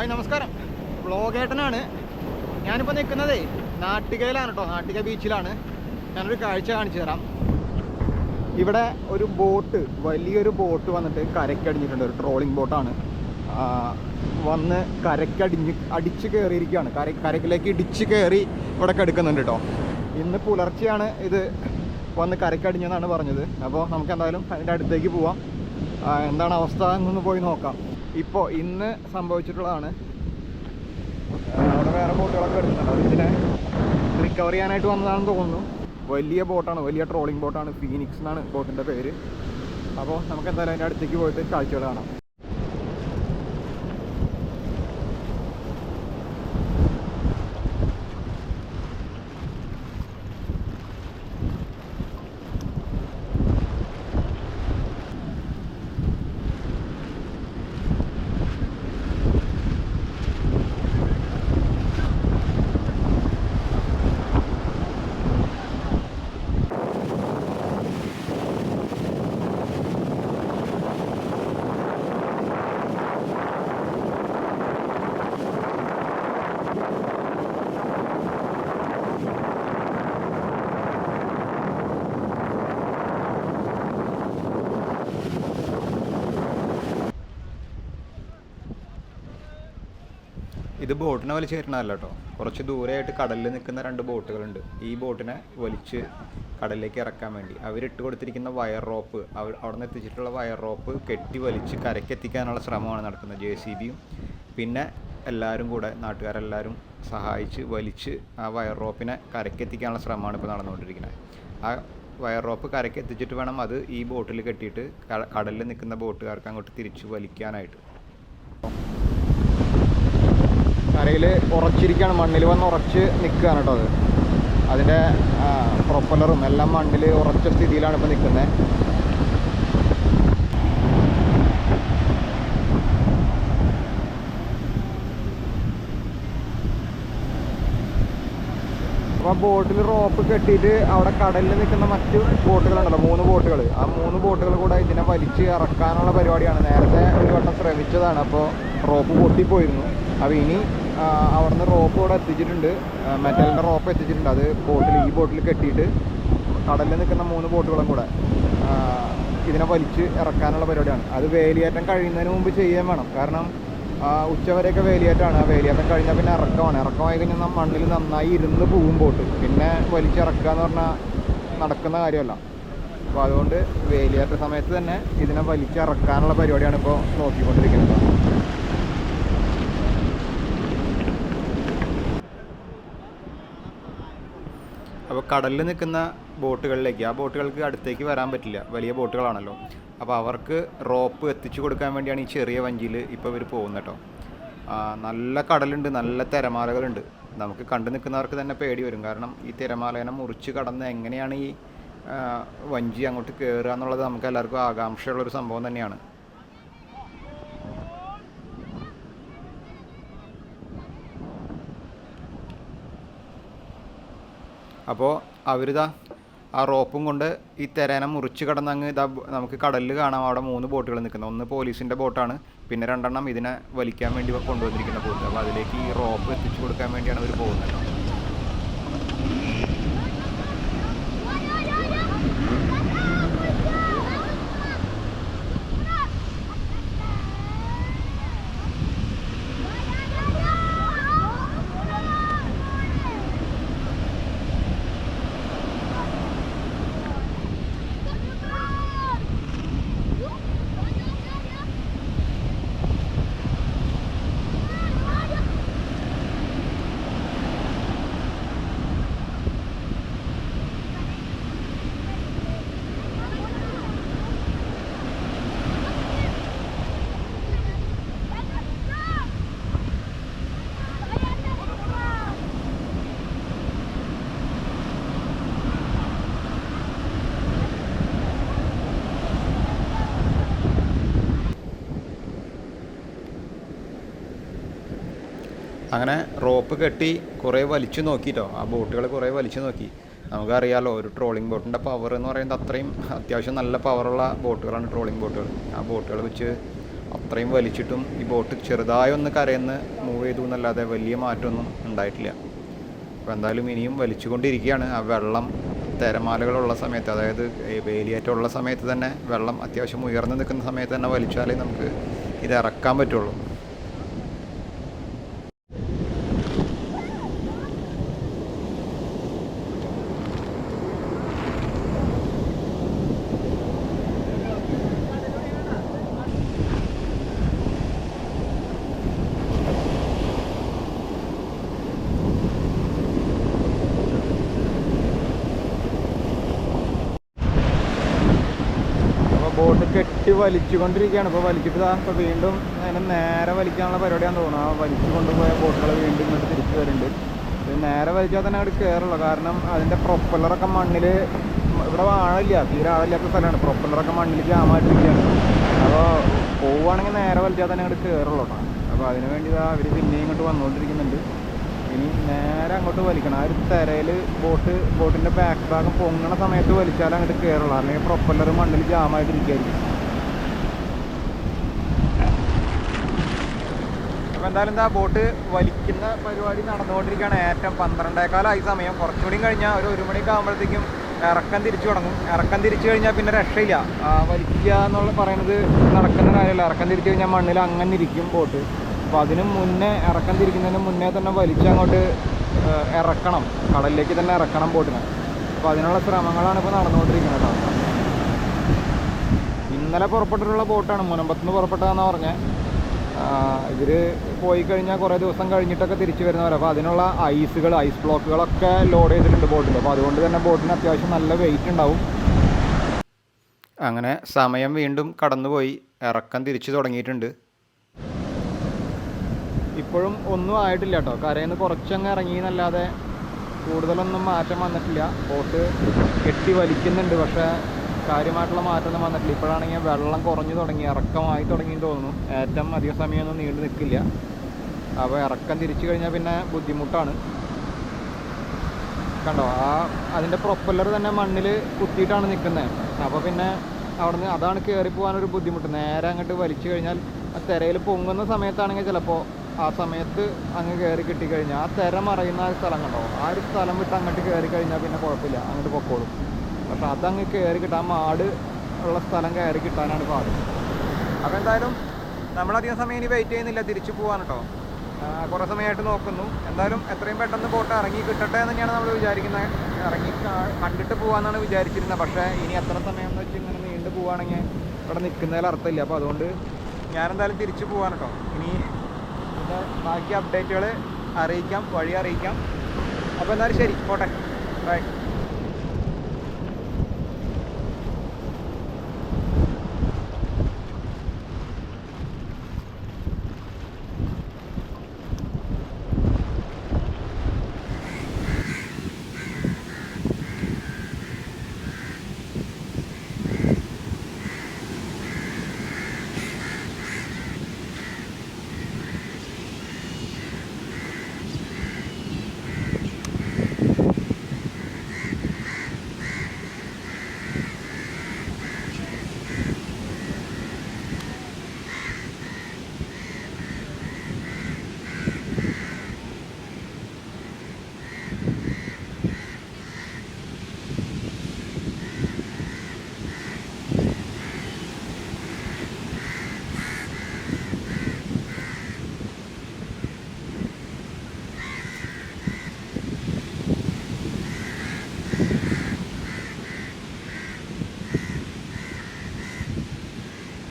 Hi നമസ്കാരം. വ്ളോഗേട്ടനാണ്. ഞാനിപ്പോൾ നിൽക്കുന്നതേ നാട്ടികയിലാണ് കേട്ടോ നാട്ടിക ബീച്ചിലാണ്. ഞാനൊരു കാഴ്ച കാണിച്ചു തരാം. ഇവിടെ ഒരു ബോട്ട് വലിയൊരു ബോട്ട് വന്നിട്ട് കരക്കടിഞ്ഞിട്ടുണ്ട് ഒരു ട്രോളിംഗ് ബോട്ടാണ്. വന്ന് കരക്കടിഞ്ഞ് അടിച്ച് കയറിയിരിക്കുകയാണ് കര കരക്കിലേക്ക് ഇടിച്ച് കയറി ഇവിടെ കെടുക്കുന്നുണ്ട് കേട്ടോ ഇന്ന് പുലർച്ചെയാണ് ഇത് വന്ന് കരക്കടിഞ്ഞെന്നാണ് പറഞ്ഞത്. അപ്പോൾ നമുക്ക് എന്തായാലും അതിന്റെ അടുത്തേക്ക് പോവാം. എന്താണ് അവസ്ഥ എന്നൊന്ന് പോയി നോക്കാം. ഇപ്പോൾ ഇന്ന് സംഭവിച്ചിട്ടുള്ളതാണ്. അവിടെ വേറെ ബോട്ടുകളൊക്കെ എടുക്കുന്നുണ്ട് അതിനെ റിക്കവർ ചെയ്യാനായിട്ട് വന്നതാണെന്ന് തോന്നുന്നു. വലിയ ബോട്ടാണ് വലിയ ട്രോളിംഗ് ബോട്ടാണ് ഫീനിക്സ് എന്നാണ് ബോട്ടിന്റെ പേര്. അപ്പോൾ നമുക്ക് എന്തായാലും അതിന്റെ അടുത്തേക്ക് പോയിട്ട് കാഴ്ചകൾ കാണാം. ഇത് ബോട്ടിനെ വലിച്ച് കയറ്റണമല്ല കേട്ടോ കുറച്ച് ദൂരെയായിട്ട് കടലിൽ നിൽക്കുന്ന രണ്ട് ബോട്ടുകളുണ്ട്. ഈ ബോട്ടിനെ വലിച്ച് കടലിലേക്ക് ഇറക്കാൻ വേണ്ടി. അവരിട്ട് കൊടുത്തിരിക്കുന്ന വയർ റോപ്പ് അവർ അവിടെ നിന്ന് എത്തിച്ചിട്ടുള്ള വയർ റോപ്പ് കെട്ടി വലിച്ച് കരക്കെത്തിക്കാനുള്ള ശ്രമമാണ് നടക്കുന്നത് ജെ സി ബിയും പിന്നെ എല്ലാവരും കൂടെ നാട്ടുകാരെല്ലാവരും സഹായിച്ച് വലിച്ച് ആ വയർ റോപ്പിനെ കരക്കെത്തിക്കാനുള്ള ശ്രമമാണ് ഇപ്പോൾ നടന്നുകൊണ്ടിരിക്കുന്നത്. ആ വയർ റോപ്പ് കരയ്ക്ക് എത്തിച്ചിട്ട് വേണം അത് ഈ ബോട്ടിൽ കെട്ടിയിട്ട് കടലിൽ നിൽക്കുന്ന ബോട്ടുകാർക്ക് അങ്ങോട്ട് തിരിച്ച് വലിക്കാനായിട്ട്. കരയിൽ ഉറച്ചിരിക്കുകയാണ്. മണ്ണിൽ വന്ന് ഉറച്ച് നിൽക്കുകയാണ് കേട്ടോ അത്. അതിന്റെ പ്രൊപ്പലറും എല്ലാം മണ്ണിൽ ഉറച്ച സ്ഥിതിയിലാണ് ഇപ്പോൾ നിൽക്കുന്നത്. അപ്പോൾ ബോട്ടിൽ റോപ്പ് കെട്ടിയിട്ട് അവിടെ കടലിൽ നിൽക്കുന്ന മറ്റ് ബോട്ടുകളുണ്ടല്ലോ മൂന്ന് ബോട്ടുകൾ. ആ മൂന്ന് ബോട്ടുകൾ കൂടെ ഇതിനെ വലിച്ച് ഇറക്കാനുള്ള പരിപാടിയാണ്. നേരത്തെ ഒരു വട്ടം ശ്രമിച്ചതാണ്. അപ്പോൾ റോപ്പ് പൊട്ടിപ്പോയിരുന്നു. അപ്പോൾ ഇനി അവിടുന്ന് റോപ്പ് ഇവിടെ എത്തിച്ചിട്ടുണ്ട്. മെറ്റലിന്റെ റോപ്പ് എത്തിച്ചിട്ടുണ്ട്. അത് ബോട്ടിൽ ഈ ബോട്ടിൽ കെട്ടിയിട്ട് കടലിൽ നിൽക്കുന്ന മൂന്ന് ബോട്ടുകളും കൂടെ ഇതിനെ വലിച്ച് ഇറക്കാനുള്ള പരിപാടിയാണ്. അത് വേലിയേറ്റം കഴിയുന്നതിന് മുമ്പ് ചെയ്യാൻ വേണം. കാരണം ഉച്ചവരെയൊക്കെ വേലിയേറ്റമാണ്. ആ വേലിയേറ്റം കഴിഞ്ഞാൽ പിന്നെ ഇറക്കമാണ്. ഇറക്കമായി കഴിഞ്ഞാൽ മണ്ണിൽ നന്നായി ഇരുന്ന് പോകും ബോട്ട് പിന്നെ വലിച്ചിറക്കുക എന്ന് പറഞ്ഞാൽ നടക്കുന്ന കാര്യമല്ല. അപ്പോൾ അതുകൊണ്ട് വേലിയേറ്റ സമയത്ത് തന്നെ ഇതിനെ വലിച്ചിറക്കാനുള്ള പരിപാടിയാണ് ഇപ്പോൾ നോക്കിക്കൊണ്ടിരിക്കുന്നത്. അപ്പോൾ കടലിൽ നിൽക്കുന്ന ബോട്ടുകളിലേക്ക് ആ ബോട്ടുകൾക്ക് അടുത്തേക്ക് വരാൻ പറ്റില്ല. വലിയ ബോട്ടുകളാണല്ലോ. അപ്പോൾ അവർക്ക് റോപ്പ് എത്തിച്ചു കൊടുക്കാൻ വേണ്ടിയാണ് ഈ ചെറിയ വഞ്ചിയിൽ ഇപ്പോൾ ഇവർ പോകുന്നത് കേട്ടോ. നല്ല കടലുണ്ട് നല്ല തിരമാലകളുണ്ട്. നമുക്ക് കണ്ടു നിൽക്കുന്നവർക്ക് തന്നെ പേടി വരും. കാരണം ഈ തിരമാലേനെ മുറിച്ച് കടന്ന് എങ്ങനെയാണ് ഈ വഞ്ചി അങ്ങോട്ട് കയറുക എന്നുള്ളത് നമുക്ക് എല്ലാവർക്കും ആകാംക്ഷയുള്ളൊരു സംഭവം തന്നെയാണ്. അപ്പോൾ അവരിതാ ആ റോപ്പും കൊണ്ട് ഈ തെരേനെ മുറിച്ച് കടന്ന് അങ്ങ് ഇതാ നമുക്ക് കടലിൽ കാണാം. അവിടെ മൂന്ന് ബോട്ടുകൾ നിൽക്കുന്നത് ഒന്ന് പോലീസിന്റെ ബോട്ടാണ്. പിന്നെ രണ്ടെണ്ണം ഇതിനെ വലിക്കാൻ വേണ്ടി കൊണ്ടുവന്നിരിക്കുന്ന ബോട്ട്. അപ്പോൾ അതിലേക്ക് ഈ റോപ്പ് എത്തിച്ചു കൊടുക്കാൻ വേണ്ടിയാണ് അവർ പോകുന്നത്. അങ്ങനെ റോപ്പ് കെട്ടി കുറേ വലിച്ചു നോക്കിയിട്ടോ ആ ബോട്ടുകൾ കുറേ വലിച്ചു നോക്കി. നമുക്കറിയാലോ ഒരു ട്രോളിംഗ് ബോട്ടിന്റെ പവർ എന്ന് പറയുന്നത് അത്രയും അത്യാവശ്യം നല്ല പവറുള്ള ബോട്ടുകളാണ് ട്രോളിംഗ് ബോട്ടുകൾ ആ ബോട്ടുകൾ വെച്ച് അത്രയും വലിച്ചിട്ടും ഈ ബോട്ട് ചെറുതായി ഒന്ന് കരയെന്ന് മൂവ് ചെയ്തു എന്നല്ലാതെ വലിയ മാറ്റമൊന്നും ഉണ്ടായിട്ടില്ല. അപ്പോൾ എന്തായാലും ഇനിയും വലിച്ചുകൊണ്ടിരിക്കുകയാണ്. ആ വെള്ളം തിരമാലകളുള്ള സമയത്ത് അതായത് വേലിയേറ്റമുള്ള സമയത്ത് തന്നെ വെള്ളം അത്യാവശ്യം ഉയർന്നു നിൽക്കുന്ന സമയത്ത് തന്നെ വലിച്ചാലേ നമുക്ക് ഇത് ഇറക്കാൻ പറ്റുള്ളൂ അപ്പോൾ ബോട്ട് കെട്ടി വലിച്ചുകൊണ്ടിരിക്കുകയാണ്. ഇപ്പോൾ വലിച്ചിട്ട് ഇപ്പോൾ വീണ്ടും അതിനെ നേരെ വലിക്കാനുള്ള പരിപാടിയാണെന്ന് തോന്നുന്നു. ആ വലിച്ചു കൊണ്ടുപോയ ബോട്ടുകൾ വീണ്ടും ഇങ്ങോട്ട് തിരിച്ചു വരുന്നുണ്ട്. നേരെ വലിച്ചാൽ തന്നെ അവിടെ കയറുള്ളൂ കാരണം അതിന്റെ പ്രൊപ്പല്ലറൊക്കെ മണ്ണിൽ ഇവിടെ ആഴമില്ല തീരെ ആഴമില്ലാത്ത സ്ഥലമാണ്. പ്രൊപ്പല്ലറൊക്കെ മണ്ണിൽ ജാമായിട്ടിരിക്കുകയാണ് അപ്പോൾ പോവുകയാണെങ്കിൽ നേരെ വലിച്ചാൽ തന്നെ അങ്ങോട്ട് കയറുള്ളൂ അപ്പോൾ അതിന് വേണ്ടി അവർ പിന്നെയും ഇങ്ങോട്ട് വന്നുകൊണ്ടിരിക്കുന്നുണ്ട്. ഇനി നേരെ അങ്ങോട്ട് വലിക്കണം. ആ ഒരു തിരയിൽ ബോട്ട് ബോട്ടിന്റെ ബാക്ക് ഭാഗം പൊങ്ങണ സമയത്ത് വലിച്ചാൽ അങ്ങോട്ട് കയറുള്ളൂ അല്ലെങ്കിൽ പ്രൊപ്പല്ലർ മണ്ണിൽ ജാമായിട്ടിരിക്കുകയായിരിക്കും അപ്പോൾ എന്തായാലും എന്താ ബോട്ട് വലിക്കുന്ന പരിപാടി നടന്നുകൊണ്ടിരിക്കുകയാണ്. ഏറ്റവും പന്ത്രണ്ടേക്കാലായി സമയം. കുറച്ചുകൂടി കഴിഞ്ഞാൽ ഒരു ഒരു മണിയൊക്കെ ആകുമ്പോഴത്തേക്കും ഇറക്കം തിരിച്ചു തുടങ്ങും. ഇറക്കം തിരിച്ചു കഴിഞ്ഞാൽ പിന്നെ രക്ഷയില്ല. വലിക്കുക എന്നുള്ള പറയുന്നത് നടക്കുന്ന കാര്യമല്ല. ഇറക്കം തിരിച്ചു കഴിഞ്ഞാൽ മണ്ണിൽ അങ്ങനെ ഇരിക്കും ബോട്ട്. അപ്പോൾ അതിനു മുന്നേ ഇറക്കം തിരിക്കുന്നതിന് മുന്നേ തന്നെ വലിച്ച് അങ്ങോട്ട് ഇറക്കണം. കടലിലേക്ക് തന്നെ ഇറക്കണം ബോട്ടിനെ. അപ്പോൾ അതിനുള്ള ശ്രമങ്ങളാണ് ഇപ്പോൾ നടന്നുകൊണ്ടിരിക്കുന്നത് ഇന്നലെ പുറപ്പെട്ടിട്ടുള്ള ബോട്ടാണ്. മുനമ്പത്തുനിന്ന് പുറപ്പെട്ടതെന്ന് പറഞ്ഞത് ഇവർ പോയി കഴിഞ്ഞാൽ കുറേ ദിവസം കഴിഞ്ഞിട്ടൊക്കെ തിരിച്ചു വരുന്നവരാണ് അപ്പോൾ അതിനുള്ള ഐസുകൾ ഐസ് ബ്ലോക്കുകളൊക്കെ ലോഡ് ചെയ്തിട്ടുണ്ട് ബോട്ടിൽ അപ്പോൾ അതുകൊണ്ട് തന്നെ ബോട്ടിന് അത്യാവശ്യം നല്ല വെയിറ്റ് ഉണ്ടാവും. അങ്ങനെ സമയം വീണ്ടും കടന്നുപോയി. ഇറക്കം തിരിച്ചു തുടങ്ങിയിട്ടുണ്ട്. ഇപ്പോഴും ഒന്നും ആയിട്ടില്ല കേട്ടോ. കരയിൽ നിന്ന് കുറച്ചങ്ങ് ഇറങ്ങി എന്നല്ലാതെ കൂടുതലൊന്നും മാറ്റം വന്നിട്ടില്ല. ബോട്ട് കെട്ടി വലിക്കുന്നുണ്ട്. പക്ഷേ കാര്യമായിട്ടുള്ള മാറ്റമൊന്നും വന്നിട്ടില്ല. ഇപ്പോഴാണെങ്കിൽ വെള്ളം കുറഞ്ഞു തുടങ്ങി ഇറക്കമായി തുടങ്ങി തോന്നുന്നു. ഏറ്റവും അധിക സമയമൊന്നും നീണ്ടു നിൽക്കില്ല. അപ്പോൾ ഇറക്കം തിരിച്ചു കഴിഞ്ഞാൽ പിന്നെ ബുദ്ധിമുട്ടാണ്. കണ്ടോ ആ അതിന്റെ പ്രൊപ്പല്ലർ തന്നെ മണ്ണിൽ കുത്തിയിട്ടാണ് നിൽക്കുന്നത്. അപ്പോൾ പിന്നെ അവിടുന്ന് അതാണ് കയറി പോകാനൊരു ബുദ്ധിമുട്ട്. നേരെ അങ്ങോട്ട് വലിച്ചു കഴിഞ്ഞാൽ ആ തിരയിൽ പൊങ്ങുന്ന സമയത്താണെങ്കിൽ ചിലപ്പോൾ ആ സമയത്ത് അങ്ങ് കയറി കിട്ടിക്കഴിഞ്ഞാൽ ആ തിര മറയുന്ന ആ സ്ഥലം കണ്ടോ ആ ഒരു സ്ഥലം വിട്ട് അങ്ങോട്ട് കയറി കഴിഞ്ഞാൽ പിന്നെ കുഴപ്പമില്ല. അങ്ങോട്ട് പൊക്കോളും. പക്ഷെ അതങ്ങ് കയറി കിട്ടാൻ മാട് ഉള്ള സ്ഥലം കയറി കിട്ടാനാണ് പാട്. അപ്പോൾ എന്തായാലും നമ്മളധികം സമയം ഇനി വെയിറ്റ് ചെയ്യുന്നില്ല തിരിച്ചു പോകാൻ കേട്ടോ കുറേ സമയമായിട്ട് നോക്കുന്നു. എന്തായാലും എത്രയും പെട്ടെന്ന് ബോട്ട് ഇറങ്ങി കിട്ടട്ടെ എന്ന് തന്നെയാണ് നമ്മൾ വിചാരിക്കുന്നത് ഇറങ്ങി കണ്ടിട്ട് പോകാമെന്നാണ് വിചാരിച്ചിരുന്നത് പക്ഷേ ഇനി എത്ര സമയം എന്ന് വെച്ച് ഇങ്ങനെ നീണ്ടു പോവുകയാണെങ്കിൽ ഇവിടെ നിൽക്കുന്നതിൽ അർത്ഥമില്ല. അപ്പോൾ അതുകൊണ്ട് ഞാനെന്തായാലും തിരിച്ചു പോകാൻ കേട്ടോ ഇനി ബാക്കി അപ്ഡേറ്റുകൾ അറിയിക്കാം വഴി അറിയിക്കാം. അപ്പോൾ എന്തായാലും ശരി. പോട്ടെ. ബൈ